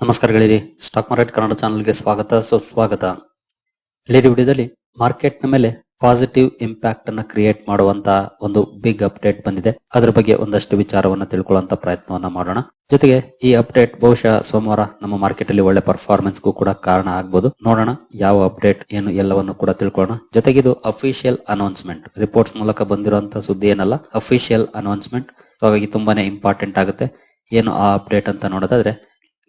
ನಮಸ್ಕಾರಗಳಿರಿ stock market Kannada ಚಾನಲ್ಗೆ ಸ್ವಾಗತ ಸುಸ್ವಾಗತ ಇಲ್ಲಿನ ವಿಡಿಯೋದಲ್ಲಿ ಮಾರ್ಕೆಟ್ನ ಮೇಲೆ ಪಾಸಿಟಿವ್ ಇಂಪ್ಯಾಕ್ಟ್ ಅನ್ನ ಕ್ರಿಯೇಟ್ ಮಾಡುವಂತ ಒಂದು ಬಿಗ್ ಅಪ್ಡೇಟ್ ಬಂದಿದೆ. ಅದರ ಬಗ್ಗೆ ಒಂದಷ್ಟು ವಿಚಾರವನ್ನ ತಿಳ್ಕೊಳ್ಳುವಂತ ಪ್ರಯತ್ನವನ್ನ ಮಾಡೋಣ. ಜೊತೆಗೆ ಈ ಅಪ್ಡೇಟ್ ಬಹುಶಃ ಸೋಮವಾರ ನಮ್ಮ ಮಾರ್ಕೆಟ್ ಅಲ್ಲಿ ಒಳ್ಳೆ ಪರ್ಫಾರ್ಮೆನ್ಸ್ಗೂ ಕೂಡ ಕಾರಣ ಆಗ್ಬೋದು. ನೋಡೋಣ ಯಾವ ಅಪ್ಡೇಟ್ ಏನು ಎಲ್ಲವನ್ನು ಕೂಡ ತಿಳ್ಕೊಳ್ಳೋಣ. ಜೊತೆಗೆ ಇದು ಅಫಿಷಿಯಲ್ ಅನೌನ್ಸ್ಮೆಂಟ್ ರಿಪೋರ್ಟ್ಸ್ ಮೂಲಕ ಬಂದಿರುವಂತ ಸುದ್ದಿ ಏನಲ್ಲ ಅಫಿಷಿಯಲ್ ಅನೌನ್ಸ್ಮೆಂಟ್ ಹಾಗಾಗಿ ತುಂಬಾನೇ ಇಂಪಾರ್ಟೆಂಟ್ ಆಗುತ್ತೆ. ಏನು ಆ ಅಪ್ಡೇಟ್ ಅಂತ ನೋಡೋದಾದ್ರೆ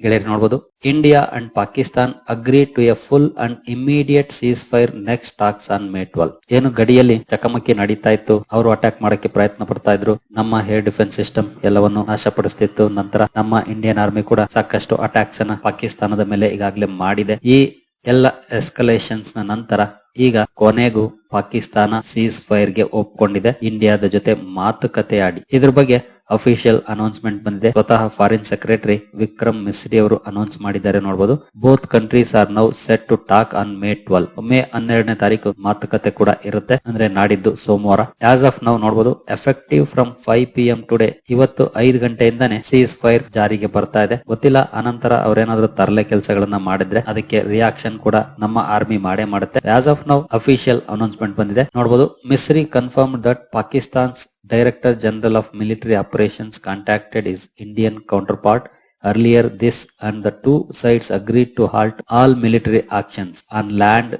ಗೆಳೆಯರು ನೋಡಬಹುದು India and Pakistan agree to a full and immediate cease fire next talks on May twelve ಏನು ಗಡಿಯಲ್ಲಿ ಚಕಮಕಿ ನಡೀತಾ ಇತ್ತು, ಅವರು ಅಟ್ಯಾಕ್ ಮಾಡಕ್ಕೆ ಪ್ರಯತ್ನ ಪಡ್ತಾ ಇದ್ರು. ನಮ್ಮ ಏರ್ ಡಿಫೆನ್ಸ್ ಸಿಸ್ಟಮ್ ಎಲ್ಲವನ್ನು ನಾಶಪಡಿಸ್ತಿತ್ತು. ನಂತರ ನಮ್ಮ ಇಂಡಿಯನ್ ಆರ್ಮಿ ಕೂಡ ಸಾಕಷ್ಟು ಅಟ್ಯಾಕ್ಸ್ ಅನ್ನ ಪಾಕಿಸ್ತಾನದ ಮೇಲೆ ಈಗಾಗಲೇ ಮಾಡಿದೆ. ಈ ಎಲ್ಲ ಎಸ್ಕಲೇಷನ್ಸ್ನ ನಂತರ ಈಗ ಕೊನೆಗೂ ಪಾಕಿಸ್ತಾನ ಸೀಸ್ ಫೈರ್ಗೆ ಒಪ್ಕೊಂಡಿದೆ. ಇಂಡಿಯಾದ ಜೊತೆ ಮಾತುಕತೆ ಆಡಿ. ಇದ್ರ ಬಗ್ಗೆ ಅಫಿಷಿಯಲ್ ಅನೌನ್ಸ್ಮೆಂಟ್ ಬಂದಿದೆ. ಸ್ವತಃ ಫಾರಿನ್ ಸೆಕ್ರೆಟರಿ ವಿಕ್ರಮ್ ಮಿಸ್ರಿ ಅವರು ಅನೌನ್ಸ್ ಮಾಡಿದ್ದಾರೆ ನೋಡಬಹುದು both countries are now set to talk on May twelve May ಹನ್ನೆರಡನೇ ತಾರೀಕು ಮಾತುಕತೆ ಕೂಡ ಇರುತ್ತೆ. ಅಂದ್ರೆ ನಾಡಿದ್ದು ಸೋಮವಾರ. ಆಸ್ ಆಫ್ ನಾವು ನೋಡಬಹುದು effective from five P M today ಇವತ್ತು ಐದು ಗಂಟೆಯಿಂದಾನೆ ಸೀಸ್ ಫೈರ್ ಜಾರಿಗೆ ಬರ್ತಾ ಇದೆ. ಗೊತ್ತಿಲ್ಲ, ಅನಂತರ ಅವರೇನಾದ್ರೂ ತರಲೆ ಕೆಲಸಗಳನ್ನ ಮಾಡಿದ್ರೆ ಅದಕ್ಕೆ ರಿಯಾಕ್ಷನ್ ಕೂಡ ನಮ್ಮ ಆರ್ಮಿ ಮಾಡೇ ಮಾಡುತ್ತೆ. As of now official announcement ಬಂದಿದೆ. ನೋಡಬಹುದು Misri confirm that Pakistan's Director General of Military Operations contacted his Indian counterpart earlier this and the two sides agreed to halt all military actions on land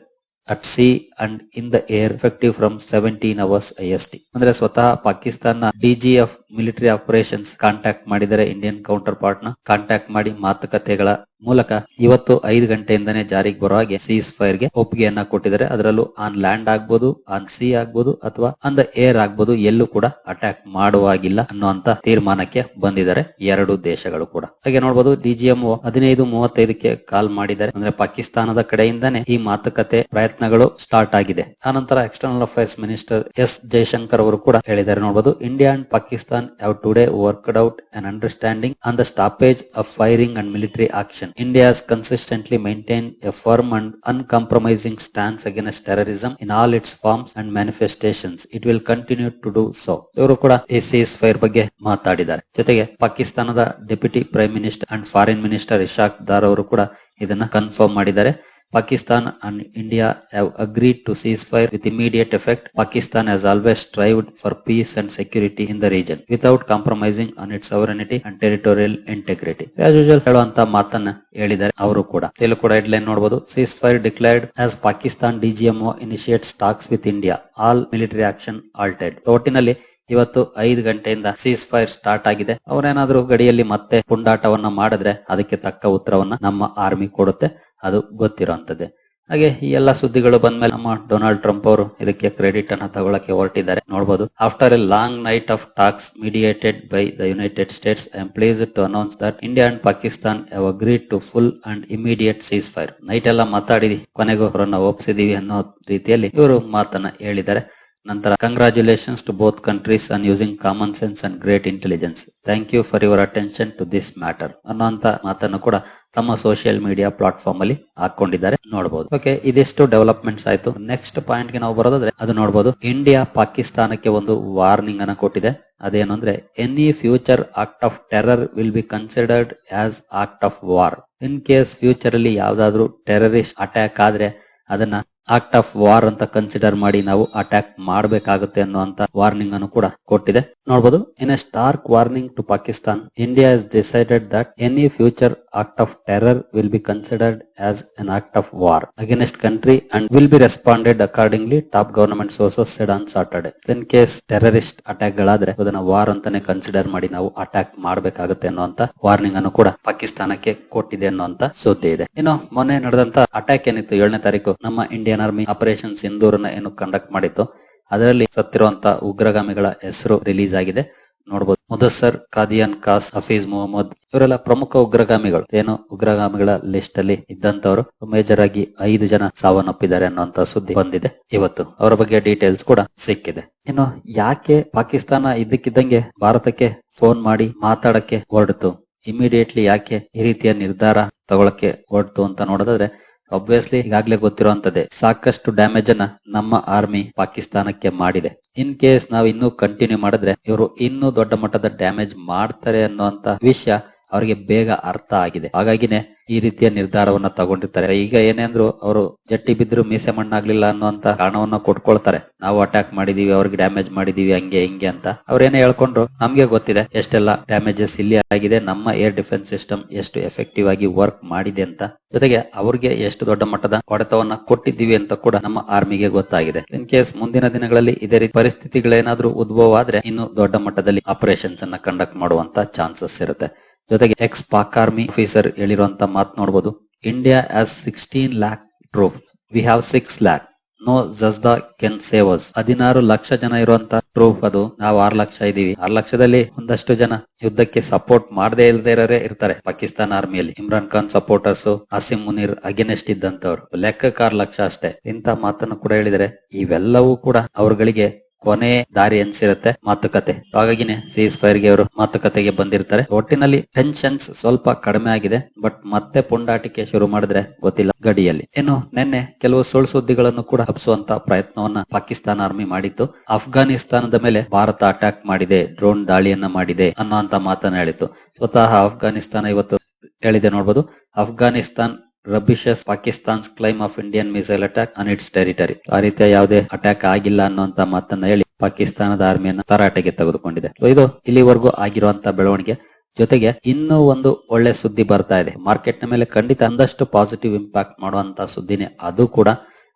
at sea and in the air effective from 17 hours IST. ಅಂದ್ರೆ ಸ್ವತಃ Pakistan ಡಿಜಿಎಫ್ military operations contact ಮಾಡಿದರೆ Indian counter ಪಾರ್ಟ್ನ contact ಮಾಡಿ ಮಾತುಕತೆಗಳ ಮೂಲಕ ಇವತ್ತು ಐದು ಗಂಟೆಯಿಂದನೇ ಜಾರಿಗೆ ಬರೋ ಹಾಗೆ ಸೀಸ್ ಫೈರ್ಗೆ ಒಪ್ಪಿಗೆಯನ್ನ ಕೊಟ್ಟಿದ್ದಾರೆ. ಅದರಲ್ಲೂ ಆನ್ ಲ್ಯಾಂಡ್ ಆಗ್ಬೋದು ಆನ್ ಸಿ ಆಗ್ಬೋದು ಅಥವಾ ಆನ್ ದ ಏರ್ ಆಗ್ಬೋದು, ಎಲ್ಲೂ ಕೂಡ ಅಟ್ಯಾಕ್ ಮಾಡುವಾಗಿಲ್ಲ ಅನ್ನುವಂತ ತೀರ್ಮಾನಕ್ಕೆ ಬಂದಿದ್ದಾರೆ ಎರಡು ದೇಶಗಳು ಕೂಡ. ಹಾಗೆ ನೋಡಬಹುದು ಡಿಜಿಎಂ ಹದಿನೈದು ಮೂವತ್ತೈದಕ್ಕೆ ಕಾಲ್ ಮಾಡಿದ್ದಾರೆ. ಅಂದ್ರೆ ಪಾಕಿಸ್ತಾನದ ಕಡೆಯಿಂದಾನೇ ಈ ಮಾತುಕತೆ ಪ್ರಯತ್ನಗಳು ಸ್ಟಾರ್ಟ್ ಆಗಿದೆ. ಆನಂತರ external affairs minister S Jaishankar ಅವರು ಕೂಡ ಹೇಳಿದ್ದಾರೆ. ನೋಡಬಹುದು India and Pakistan have today worked out an understanding on the stoppage of firing and military action. India has consistently maintained a firm and uncompromising stance against terrorism in all its forms and manifestations. It will continue to do so. ಇವರು ಕೂಡ ಈ seize fire ಬಗ್ಗೆ ಮಾತಾಡಿದ್ದಾರೆ ಜೊತೆಗೆ ಪಾಕಿಸ್ತಾನದ deputy prime minister and foreign minister Ishaq Dar ಅವರು ಕೂಡ ಇದನ್ನ ಕನ್ಫರ್ಮ್ ಮಾಡಿದ್ದಾರೆ Pakistan and India have agreed to ceasefire with immediate effect. Pakistan has always strived for peace and security in the region without compromising on its sovereignty and territorial integrity. As usual ಹೇಳುವಂತ ಮಾತನ್ನ ಹೇಳಿದ್ದಾರೆ ಅವರು ಕೂಡ ಇಲ್ಲಿ ಕೂಡ headline ನೋಡಬಹುದು cease fire declared as Pakistan DGMO initiate talks with India all military action halted ಒಟ್ಟಿನಲ್ಲಿ ಇವತ್ತು ಐದು ಗಂಟೆಯಿಂದ ಸೀಸ್ ಫೈರ್ ಸ್ಟಾರ್ಟ್ ಆಗಿದೆ. ಅವರೇನಾದ್ರೂ ಗಡಿಯಲ್ಲಿ ಮತ್ತೆ ಪುಂಡಾಟವನ್ನ ಮಾಡಿದ್ರೆ ಅದಕ್ಕೆ ತಕ್ಕ ಉತ್ತರವನ್ನ ನಮ್ಮ ಆರ್ಮಿ ಕೊಡುತ್ತೆ. ಅದು ಗೊತ್ತಿರುವಂತದ್ದೇ ಹಾಗೆ ಈ ಎಲ್ಲಾ ಸುದ್ದಿಗಳು ಬಂದ್ಮೇಲೆ ನಮ್ಮ ಡೊನಾಲ್ಡ್ ಟ್ರಂಪ್ ಅವರು ಇದಕ್ಕೆ ಕ್ರೆಡಿಟ್ ಅನ್ನ ತಗೊಳಕ್ಕೆ ಹೊರಟಿದ್ದಾರೆ. ನೋಡಬಹುದು after a long night of talks mediated by the United States I am please to announce that India and Pakistan have agreed to full and immediate cease fire night ಎಲ್ಲ ಮಾತಾಡಿ ಕೊನೆಗೂ ಅವರನ್ನ ಒಪ್ಸಿದೀವಿ ಅನ್ನೋ ರೀತಿಯಲ್ಲಿ ಇವರು ಮಾತನ್ನ ಹೇಳಿದ್ದಾರೆ. ನಂತರ congratulations to both countries on using common sense and great intelligence thank you for your attention to this matter ಅನ್ನುವಂತ ಮಾತನ್ನು ಕೂಡ ತಮ್ಮ ಸೋಷಿಯಲ್ ಮೀಡಿಯಾ ಪ್ಲಾಟ್ಫಾರ್ಮ್ ಅಲ್ಲಿ ಹಾಕೊಂಡಿದ್ದಾರೆ. ನೋಡಬಹುದು ಓಕೆ ಇದಿಷ್ಟು ಡೆವಲಪ್ಮೆಂಟ್ಸ್ ಆಯ್ತು. ನೆಕ್ಸ್ಟ್ ಪಾಯಿಂಟ್ಗೆ ನಾವು ಬರೋದಾದ್ರೆ ಅದು ನೋಡಬಹುದು ಇಂಡಿಯಾ ಪಾಕಿಸ್ತಾನಕ್ಕೆ ಒಂದು ವಾರ್ನಿಂಗ್ ಅನ್ನ ಕೊಟ್ಟಿದೆ. ಅದೇನು ಅಂದ್ರೆ any future act of terror will be considered as act of war in case future ಅಲ್ಲಿ ಯಾವ್ದಾದ್ರು ಟೆರರಿಸ್ಟ್ ಅಟ್ಯಾಕ್ ಆದ್ರೆ ಅದನ್ನ ಆಕ್ಟ್ ಆಫ್ ವಾರ್ ಅಂತ ಕನ್ಸಿಡರ್ ಮಾಡಿ ನಾವು ಅಟ್ಯಾಕ್ ಮಾಡಬೇಕಾಗುತ್ತೆ ಅನ್ನುವಂತ ವಾರ್ನಿಂಗ್ ಅನ್ನು ಕೂಡ ಕೊಟ್ಟಿದೆ. ನೋಡಬಹುದು in a stark warning to Pakistan India is decided that any future act of terror will be considered as an act of war against country and will be responded accordingly top government sources said on Saturday in case terrorist attack ಗಳಾದ್ರೆ ಅದನ್ನ war ಅಂತಾನೆ consider ಮಾಡಿ ನಾವು attack ಮಾಡಬೇಕಾಗುತ್ತೆ ಅನ್ನುವಂತ warning ಅನ್ನು ಕೂಡ ಪಾಕಿಸ್ತಾನಕ್ಕೆ ಕೊಟ್ಟಿದೆ ಅನ್ನುವಂತ ಸುದ್ದಿ ಇದೆ. ಇನ್ನು ಮೊನ್ನೆ ನಡೆದಂತ ಅಟ್ಯಾಕ್ ಏನಿತ್ತು, ಏಳನೇ ತಾರೀಕು ನಮ್ಮ ಇಂಡಿಯನ್ ಆರ್ಮಿ ಆಪರೇಷನ್ ಸಿಂಧೂರನ್ನ ಏನು ಕಂಡಕ್ಟ್ ಮಾಡಿತ್ತು ಅದರಲ್ಲಿ ಸತ್ತಿರುವಂತ ಉಗ್ರಗಾಮಿಗಳ ಹೆಸರು ರಿಲೀಸ್ ಆಗಿದೆ. ನೋಡಬಹುದು ಮುದಸ್ಸರ್ ಕಾದಿಯಾನ್ ಕಾಸ್ ಹಫೀಜ್ ಮೊಹಮ್ಮದ್, ಇವರೆಲ್ಲ ಪ್ರಮುಖ ಉಗ್ರಗಾಮಿಗಳು. ಏನು ಉಗ್ರಗಾಮಿಗಳ ಲಿಸ್ಟ್ ಅಲ್ಲಿ ಇದ್ದಂತವರು? ಮೇಜರ್ ಆಗಿ ಐದು ಜನ ಸಾವನ್ನಪ್ಪಿದ್ದಾರೆ ಅನ್ನುವಂತ ಸುದ್ದಿ ಬಂದಿದೆ. ಇವತ್ತು ಅವರ ಬಗ್ಗೆ ಡೀಟೇಲ್ಸ್ ಕೂಡ ಸಿಕ್ಕಿದೆ. ಇನ್ನು ಯಾಕೆ ಪಾಕಿಸ್ತಾನ ಇದ್ದಕ್ಕಿದ್ದಂಗೆ ಭಾರತಕ್ಕೆ ಫೋನ್ ಮಾಡಿ ಮಾತಾಡಕ್ಕೆ ಹೊರಡ್ತು? ಇಮಿಡಿಯೇಟ್ಲಿ ಯಾಕೆ ಈ ರೀತಿಯ ನಿರ್ಧಾರ ತಗೊಳಕ್ಕೆ ಹೊರಡ್ತು ಅಂತ ನೋಡೋದಾದ್ರೆ ಅಬ್ವಿಯಸ್ಲಿ ಈಗಾಗಲೇ ಗೊತ್ತಿರುವಂತದ್ದೇ. ಸಾಕಷ್ಟು ಡ್ಯಾಮೇಜ್ ಅನ್ನ ನಮ್ಮ ಆರ್ಮಿ ಪಾಕಿಸ್ತಾನಕ್ಕೆ ಮಾಡಿದೆ. ಇನ್ ಕೇಸ್ ನಾವು ಇನ್ನೂ ಕಂಟಿನ್ಯೂ ಮಾಡಿದ್ರೆ, ಇವರು ಇನ್ನೂ ದೊಡ್ಡ ಮಟ್ಟದ ಡ್ಯಾಮೇಜ್ ಮಾಡ್ತಾರೆ ಅನ್ನುವಂತ ವಿಷಯ ಅವರಿಗೆ ಬೇಗ ಅರ್ಥ ಆಗಿದೆ. ಹಾಗಾಗಿನೇ ಈ ರೀತಿಯ ನಿರ್ಧಾರವನ್ನ ತಗೊಂಡಿರ್ತಾರೆ. ಈಗ ಏನೇಂದ್ರು ಅವರು ಜಟ್ಟಿ ಬಿದ್ರು ಮೀಸೆ ಮಣ್ಣಾಗ್ಲಿಲ್ಲ ಅನ್ನುವಂತ ಕಾರಣವನ್ನ ಕೊಟ್ಕೊಳ್ತಾರೆ. ನಾವು ಅಟ್ಯಾಕ್ ಮಾಡಿದೀವಿ, ಅವ್ರಿಗೆ ಡ್ಯಾಮೇಜ್ ಮಾಡಿದೀವಿ, ಹಂಗೆ ಹಿಂಗೆ ಅಂತ. ಅವ್ರೇನೇ ಹೇಳ್ಕೊಂಡ್ರು ನಮ್ಗೆ ಗೊತ್ತಿದೆ. ಎಷ್ಟೆಲ್ಲ ಡ್ಯಾಮೇಜಸ್ ಇಲ್ಲಿ ಆಗಿದೆ, ನಮ್ಮ ಏರ್ ಡಿಫೆನ್ಸ್ ಸಿಸ್ಟಮ್ ಎಷ್ಟು ಎಫೆಕ್ಟಿವ್ ಆಗಿ ವರ್ಕ್ ಮಾಡಿದೆ ಅಂತ. ಜೊತೆಗೆ ಅವ್ರಿಗೆ ಎಷ್ಟು ದೊಡ್ಡ ಮಟ್ಟದ ಹೊಡೆತವನ್ನ ಕೊಟ್ಟಿದ್ದೀವಿ ಅಂತ ಕೂಡ ನಮ್ಮ ಆರ್ಮಿಗೆ ಗೊತ್ತಾಗಿದೆ. ಇನ್ ಕೇಸ್ ಮುಂದಿನ ದಿನಗಳಲ್ಲಿ ಇದೇ ರೀತಿ ಪರಿಸ್ಥಿತಿಗಳೇನಾದ್ರೂ ಉದ್ಭವ ಆದ್ರೆ ಇನ್ನು ದೊಡ್ಡ ಮಟ್ಟದಲ್ಲಿ ಆಪರೇಷನ್ಸ್ ಅನ್ನ ಕಂಡಕ್ಟ್ ಮಾಡುವಂತ ಚಾನ್ಸಸ್ ಇರುತ್ತೆ. ಜೊತೆಗೆ ಎಕ್ಸ್ ಪಾಕ್ ಆರ್ಮಿ ಆಫೀಸರ್ ಹೇಳಿರುವಂತ ಮಾತು ನೋಡಬಹುದು India has sixteen lakh troop we have six lakh no ಜಸ್ದಾ can save us ಹದಿನಾರು ಲಕ್ಷ ಜನ ಇರುವಂತ ಟ್ರೂಪ್ ಅದು. ನಾವು ಆರು ಲಕ್ಷ ಇದೀವಿ ಆರು ಲಕ್ಷದಲ್ಲಿ ಒಂದಷ್ಟು ಜನ ಯುದ್ಧಕ್ಕೆ ಸಪೋರ್ಟ್ ಮಾಡದೇ ಇಲ್ಲದೆ ಇರೋರೇ ಇರ್ತಾರೆ. ಪಾಕಿಸ್ತಾನ ಆರ್ಮಿಯಲ್ಲಿ ಇಮ್ರಾನ್ ಖಾನ್ ಸಪೋರ್ಟರ್ಸ್ ಆಸಿಮ್ ಮುನೀರ್ ಅಗೇನೆಸ್ಟ್ ಇದ್ದಂತವ್ರು. ಲೆಕ್ಕಕ್ಕೆ ಆರು ಲಕ್ಷ ಅಷ್ಟೇ. ಇಂತ ಮಾತನ್ನು ಕೂಡ ಹೇಳಿದರೆ ಇವೆಲ್ಲವೂ ಕೂಡ ಅವ್ರಗಳಿಗೆ ಕೊನೆ ದಾರಿ ಎನ್ಸಿರುತ್ತೆ ಮಾತುಕತೆ. ಹಾಗಾಗಿನೇ ಸೀಸ್ ಫೈರ್ಗೆ ಅವರು ಮಾತುಕತೆಗೆ ಬಂದಿರ್ತಾರೆ. ಒಟ್ಟಿನಲ್ಲಿ ಟೆನ್ಷನ್ಸ್ ಸ್ವಲ್ಪ ಕಡಿಮೆ ಆಗಿದೆ. ಬಟ್ ಮತ್ತೆ ಪುಂಡಾಟಿಕೆ ಶುರು ಮಾಡಿದ್ರೆ ಗೊತ್ತಿಲ್ಲ ಗಡಿಯಲ್ಲಿ. ಇನ್ನು ನಿನ್ನೆ ಕೆಲವು ಸುಳ್ಳು ಸುದ್ದಿಗಳನ್ನು ಕೂಡ ಹಬ್ಬಿಸುವಂತ ಪ್ರಯತ್ನವನ್ನ ಪಾಕಿಸ್ತಾನ ಆರ್ಮಿ ಮಾಡಿತ್ತು. ಅಫ್ಘಾನಿಸ್ತಾನದ ಮೇಲೆ ಭಾರತ ಅಟ್ಯಾಕ್ ಮಾಡಿದೆ ಡ್ರೋನ್ ದಾಳಿಯನ್ನ ಮಾಡಿದೆ ಅನ್ನೋಂತ ಮಾತನ್ನ ಹೇಳಿತ್ತು. ಸ್ವತಃ ಅಫ್ಘಾನಿಸ್ತಾನ ಇವತ್ತು ಹೇಳಿದೆ ನೋಡ್ಬೋದು. Afghanistan rubbishes Pakistan's claim of Indian missile attack on its territory ಆ ರೀತಿಯ ಯಾವುದೇ ಅಟ್ಯಾಕ್ ಆಗಿಲ್ಲ ಅನ್ನುವಂತ ಮಾತನ್ನ ಹೇಳಿ ಪಾಕಿಸ್ತಾನದ ಆರ್ಮಿಯನ್ನ ತರಾಟೆಗೆ ತೆಗೆದುಕೊಂಡಿದೆ. ಇದು ಇಲ್ಲಿವರೆಗೂ ಆಗಿರುವಂತಹ ಬೆಳವಣಿಗೆ. ಜೊತೆಗೆ ಇನ್ನೂ ಒಂದು ಒಳ್ಳೆ ಸುದ್ದಿ ಬರ್ತಾ ಇದೆ. ಮಾರ್ಕೆಟ್ನ ಮೇಲೆ ಖಂಡಿತ ಒಂದಷ್ಟು ಪಾಸಿಟಿವ್ ಇಂಪ್ಯಾಕ್ಟ್ ಮಾಡುವಂತ ಸುದ್ದಿನೇ ಅದು ಕೂಡ.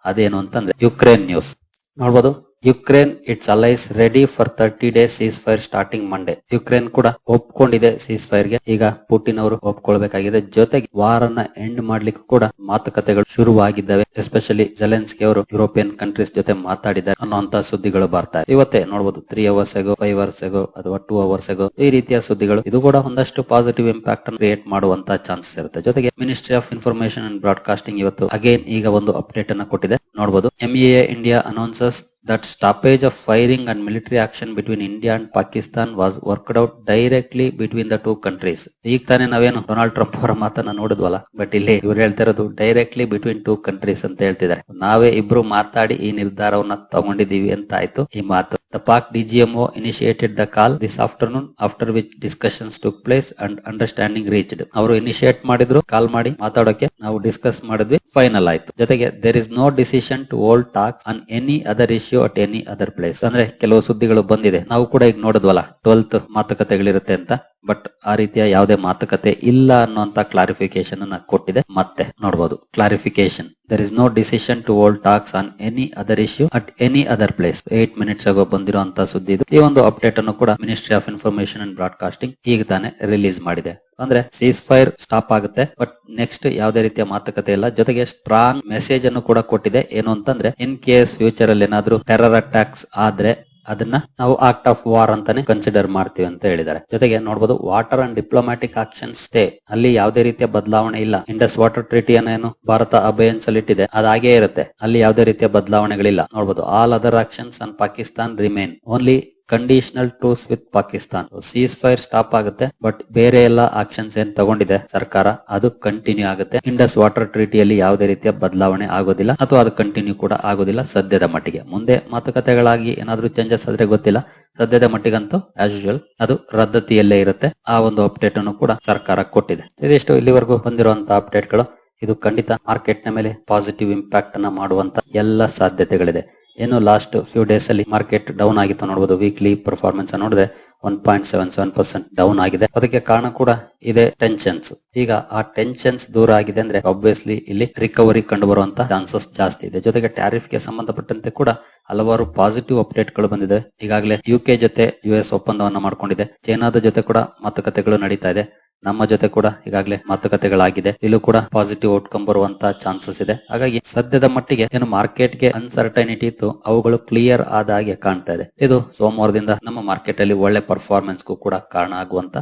ಅದೇನು ಅಂತಂದ್ರೆ ಯುಕ್ರೇನ್ ನ್ಯೂಸ್ ನೋಡ್ಬೋದು. Ukraine its allies ready for thirty days cease fire starting Monday Ukraine ಕೂಡ ಒಪ್ಕೊಂಡಿದೆ ಸೀಸ್ ಫೈರ್ಗೆ. ಈಗ ಪುಟಿನ್ ಅವರು ಒಪ್ಕೊಳ್ಬೇಕಾಗಿದೆ. ಜೊತೆಗೆ ವಾರನ್ನ ಎಂಡ್ ಮಾಡ್ಲಿಕ್ಕೆ ಕೂಡ ಮಾತುಕತೆಗಳು ಶುರುವಾಗಿದ್ದಾವೆ. ಎಸ್ಪೆಷಲಿ ಜೆಲೆನ್ಸ್ಕಿ ಅವರು ಯುರೋಪಿಯನ್ ಕಂಟ್ರೀಸ್ ಜೊತೆ ಮಾತಾಡಿದ್ದಾರೆ ಅನ್ನುವಂತ ಸುದ್ದಿಗಳು ಬರ್ತಾ ಇವತ್ತೇ ನೋಡಬಹುದು three hours ago five hours ago ಅಥವಾ ಟೂ ಅವರ್ಸ್ ಆಗೋ ಈ ರೀತಿಯ ಸುದ್ದಿಗಳು. ಇದು ಕೂಡ ಒಂದಷ್ಟು ಪಾಸಿಟಿವ್ ಇಂಪ್ಯಾಕ್ಟ್ ಕ್ರಿಯೇಟ್ ಮಾಡುವಂತ ಚಾನ್ಸಸ್ ಇರುತ್ತೆ. ಜೊತೆಗೆ ministry of information and broadcasting ಇವತ್ತು ಅಗೇನ್ ಈಗ ಒಂದು ಅಪ್ಡೇಟ್ ಅನ್ನ ಕೊಟ್ಟಿದೆ. ನೋಡಬಹುದು MEA India announces that stoppage of firing and military action between India and Pakistan was worked out directly between the two countries. ಈಗ ತಾನೇ ನಾವೇನು ಡೊನಾಲ್ಡ್ ಟ್ರಂಪ್ ಅವರ ಮಾತನ್ನ ನೋಡಿದ್ವಲ್ಲ? ಬಟ್ ಇಲ್ಲಿ ಇವ್ರು ಹೇಳ್ತಾ ಇರೋದು ಡೈರೆಕ್ಟ್ಲಿ ಬಿಟ್ವೀನ್ ಟೂ ಕಂಟ್ರೀಸ್ ಅಂತ ಹೇಳ್ತಿದ್ದಾರೆ. ನಾವೇ ಇಬ್ರು ಮಾತಾಡಿ ಈ ನಿರ್ಧಾರವನ್ನ ತಗೊಂಡಿದೀವಿ ಅಂತ ಆಯ್ತು ಈ ಮಾತು. The Pak DGMO initiated the call this afternoon after which discussions took place and understanding reached ಅವರು ಇನಿಷಿಯೇಟ್ ಮಾಡಿದ್ರು ಕಾಲ್ ಮಾಡಿ ಮಾತಾಡೋಕೆ ನಾವು ಡಿಸ್ಕಸ್ ಮಾಡಿದ್ವಿ ಫೈನಲ್ ಆಯ್ತು. ಜೊತೆಗೆ there is no decision to hold talks on any other issue at any other place ಅಂದ್ರೆ ಕೆಲವು ಸುದ್ದಿಗಳು ಬಂದಿದೆ. ನಾವು ಕೂಡ ಈಗ ನೋಡಿದ್ವಲ್ಲ ಟ್ವೆಲ್ತ್ ಮಾತುಕತೆಗಳಿರುತ್ತೆ ಅಂತ. ಬಟ್ ಆ ರೀತಿಯ ಯಾವುದೇ ಮಾತುಕತೆ ಇಲ್ಲ ಅನ್ನುವಂತ ಕ್ಲಾರಿಫಿಕೇಶನ್ ಅನ್ನ ಕೊಟ್ಟಿದೆ. ಮತ್ತೆ ನೋಡಬಹುದು clarification there is no decision to hold talks on any other issue at any other place eight minutes ago ಬಂದಿರುವಂತ ಸುದ್ದಿ ಇದು. ಈ ಒಂದು ಅಪ್ಡೇಟ್ ಅನ್ನು ಕೂಡ ministry of information and broadcasting ಈಗ ತಾನೇ ರಿಲೀಸ್ ಮಾಡಿದೆ. ಅಂದ್ರೆ ಸೀಸ್ ಫೈರ್ ಸ್ಟಾಪ್ ಆಗುತ್ತೆ. ಬಟ್ ನೆಕ್ಸ್ಟ್ ಯಾವುದೇ ರೀತಿಯ ಮಾತುಕತೆ ಇಲ್ಲ. ಜೊತೆಗೆ ಸ್ಟ್ರಾಂಗ್ ಮೆಸೇಜ್ ಅನ್ನು ಕೂಡ ಕೊಟ್ಟಿದೆ. ಏನು ಅಂತಂದ್ರೆ ಇನ್ ಕೇಸ್ ಫ್ಯೂಚರ್ ಅಲ್ಲಿ ಏನಾದ್ರೂ ಟೆರರ್ ಅಟ್ಯಾಕ್ಸ್ ಆದ್ರೆ ಅದನ್ನ ನಾವು ಆಕ್ಟ್ ಆಫ್ ವಾರ್ ಅಂತಾನೆ ಕನ್ಸಿಡರ್ ಮಾಡ್ತೀವಿ ಅಂತ ಹೇಳಿದ್ದಾರೆ. ಜೊತೆಗೆ ನೋಡಬಹುದು water and diplomatic actions day ಅಲ್ಲಿ ಯಾವುದೇ ರೀತಿಯ ಬದಲಾವಣೆ ಇಲ್ಲ. ಇಂಡಸ್ ವಾಟರ್ ಟ್ರೀಟಿಯನ್ನು ಏನು ಭಾರತ ಅಭಯನ್ಸ್ ಅಲ್ಲಿ ಇಟ್ಟಿದೆ ಅದಾಗೇ ಇರುತ್ತೆ. ಅಲ್ಲಿ ಯಾವುದೇ ರೀತಿಯ ಬದಲಾವಣೆಗಳಿಲ್ಲ. ನೋಡಬಹುದು all other actions and Pakistan remain only conditional truce with Pakistan cease fire stop ಆಗುತ್ತೆ ಬಟ್ ಬೇರೆ ಎಲ್ಲ ಆಕ್ಷನ್ಸ್ ಏನ್ ತಗೊಂಡಿದೆ ಸರ್ಕಾರ, ಅದು ಕಂಟಿನ್ಯೂ ಆಗುತ್ತೆ. ಇಂಡಸ್ ವಾಟರ್ ಟ್ರೀಟಿಯಲ್ಲಿ ಯಾವುದೇ ರೀತಿಯ ಬದಲಾವಣೆ ಆಗೋದಿಲ್ಲ, ಅಥವಾ ಅದು ಕಂಟಿನ್ಯೂ ಕೂಡ ಆಗೋದಿಲ್ಲ ಸದ್ಯದ ಮಟ್ಟಿಗೆ. ಮುಂದೆ ಮಾತುಕತೆಗಳಾಗಿ ಏನಾದ್ರೂ ಚೇಂಜಸ್ ಆದ್ರೆ ಗೊತ್ತಿಲ್ಲ, ಸದ್ಯದ ಮಟ್ಟಿಗಂತೂ ಆಸ್ ಯೂಶುವಲ್ ಅದು ರದ್ದತಿಯಲ್ಲೇ ಇರುತ್ತೆ. ಆ ಒಂದು ಅಪ್ಡೇಟ್ ಅನ್ನು ಕೂಡ ಸರ್ಕಾರ ಕೊಟ್ಟಿದೆ. ಇದಿಷ್ಟು ಇಲ್ಲಿವರೆಗೂ ಬಂದಿರುವಂತಹ ಅಪ್ಡೇಟ್ಗಳು ಇದು ಖಂಡಿತ ಮಾರ್ಕೆಟ್ನ ಮೇಲೆ ಪಾಸಿಟಿವ್ ಇಂಪ್ಯಾಕ್ಟ್ ಅನ್ನ ಮಾಡುವಂತ ಎಲ್ಲ ಸಾಧ್ಯತೆಗಳಿದೆ. ಏನು ಲಾಸ್ಟ್ ಫ್ಯೂ ಡೇಸ್ ಅಲ್ಲಿ ಮಾರ್ಕೆಟ್ ಡೌನ್ ಆಗಿತ್ತು ನೋಡಬಹುದು ವೀಕ್ಲಿ ಪರ್ಫಾರ್ಮೆನ್ಸ್ ನೋಡಿದ್ರೆ one point seven seven percent down ಆಗಿದೆ. ಅದಕ್ಕೆ ಕಾರಣ ಕೂಡ ಇದೆ ಟೆನ್ಷನ್ಸ್ ಈಗ ಆ ಟೆನ್ಷನ್ಸ್ ದೂರ ಆಗಿದೆ ಅಂದ್ರೆ ಆಬ್ವಿಯಸ್ಲಿ ಇಲ್ಲಿ ರಿಕವರಿ ಕಂಡು ಬರುವಂತ ಚಾನ್ಸಸ್ ಜಾಸ್ತಿ ಇದೆ. ಜೊತೆಗೆ ಟ್ಯಾರಿಫ್ಗೆ ಸಂಬಂಧಪಟ್ಟಂತೆ ಕೂಡ ಹಲವಾರು ಪಾಸಿಟಿವ್ ಅಪ್ಡೇಟ್ಗಳು ಬಂದಿದೆ. ಈಗಾಗಲೇ ಯುಕೆ ಜೊತೆ ಯು ಎಸ್ ಒಪ್ಪಂದವನ್ನ ಮಾಡ್ಕೊಂಡಿದೆ. ಚೈನಾದ ಜೊತೆ ಕೂಡ ಮಾತುಕತೆಗಳು ನಡೀತಾ ಇದೆ. ನಮ್ಮ ಜೊತೆ ಕೂಡ ಈಗಾಗಲೇ ಮಾತುಕತೆಗಳಾಗಿದೆ. ಇಲ್ಲೂ ಕೂಡ ಪಾಸಿಟಿವ್ ಔಟ್ಕಮ್ ಬರುವಂತ ಚಾನ್ಸಸ್ ಇದೆ. ಹಾಗಾಗಿ ಸದ್ಯದ ಮಟ್ಟಿಗೆ ಏನು ಮಾರ್ಕೆಟ್ಗೆ ಅನ್ಸರ್ಟನಿಟಿ ಇತ್ತು, ಅವುಗಳು ಕ್ಲಿಯರ್ ಆದ ಹಾಗೆ ಕಾಣ್ತಾ ಇದೆ. ಇದು ಸೋಮವಾರದಿಂದ ನಮ್ಮ ಮಾರ್ಕೆಟ್ ಅಲ್ಲಿ ಒಳ್ಳೆ ಪರ್ಫಾರ್ಮೆನ್ಸ್ಗೂ ಕೂಡ ಕಾರಣ ಆಗುವಂತ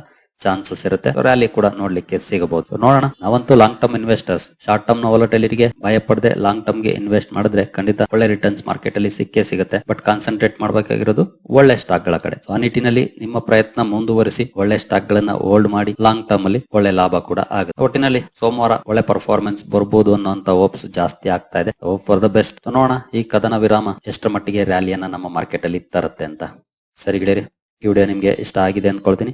ಚಾನ್ಸಸ್ ಇರುತ್ತೆ. ರ್ಯಾಲಿ ಕೂಡ ನೋಡ್ಲಿಕ್ಕೆ ಸಿಗಬಹುದು. ನೋಡೋಣ. ನಾವಂತೂ ಲಾಂಗ್ ಟರ್ಮ್ ಇನ್ವೆಸ್ಟರ್ಸ್ ಶಾರ್ಟ್ ಟರ್ಮ್ನ ವಾಲಟಿಲಿಟಿಗೆ ಭಯ ಪಡದೆ ಲಾಂಗ್ ಟರ್ಮ್ಗೆ ಇನ್ವೆಸ್ಟ್ ಮಾಡಿದ್ರೆ ಖಂಡಿತ ಒಳ್ಳೆ ರಿಟರ್ನ್ಸ್ ಮಾರ್ಕೆಟ್ ಅಲ್ಲಿ ಸಿಕ್ಕೇ ಸಿಗುತ್ತೆ. ಬಟ್ ಕಾನ್ಸಂಟ್ರೇಟ್ ಮಾಡಬೇಕಾಗಿರೋದು ಒಳ್ಳೆ ಸ್ಟಾಕ್ಗಳ ಕಡೆ. ಆ ನಿಟ್ಟಿನಲ್ಲಿ ನಿಮ್ಮ ಪ್ರಯತ್ನ ಮುಂದುವರಿಸಿ ಒಳ್ಳೆ ಸ್ಟಾಕ್ ಗಳನ್ನ ಹೋಲ್ಡ್ ಮಾಡಿ ಲಾಂಗ್ ಟರ್ಮ್ ಅಲ್ಲಿ ಒಳ್ಳೆ ಲಾಭ ಕೂಡ ಆಗುತ್ತೆ. ಒಟ್ಟಿನಲ್ಲಿ ಸೋಮವಾರ ಒಳ್ಳೆ ಪರ್ಫಾರ್ಮೆನ್ಸ್ ಬರ್ಬೋದು ಅನ್ನುವಂತ ಹೋಪ್ಸ್ ಜಾಸ್ತಿ ಆಗ್ತಾ ಇದೆ. ಹೋಪ್ ಫಾರ್ ದ ಬೆಸ್ಟ್ ನೋಡೋಣ ಈ ಕದನ ವಿರಾಮ ಎಷ್ಟರ ಮಟ್ಟಿಗೆ ರ್ಯಾಲಿಯನ್ನ ನಮ್ಮ ಮಾರ್ಕೆಟ್ ಅಲ್ಲಿ ತರುತ್ತೆ ಅಂತ. ಸರಿ ಗೆಳೆಯರಿ, ಈ ವಿಡಿಯೋ ನಿಮ್ಗೆ ಇಷ್ಟ ಆಗಿದೆ ಅನ್ಕೊಳ್ತೀನಿ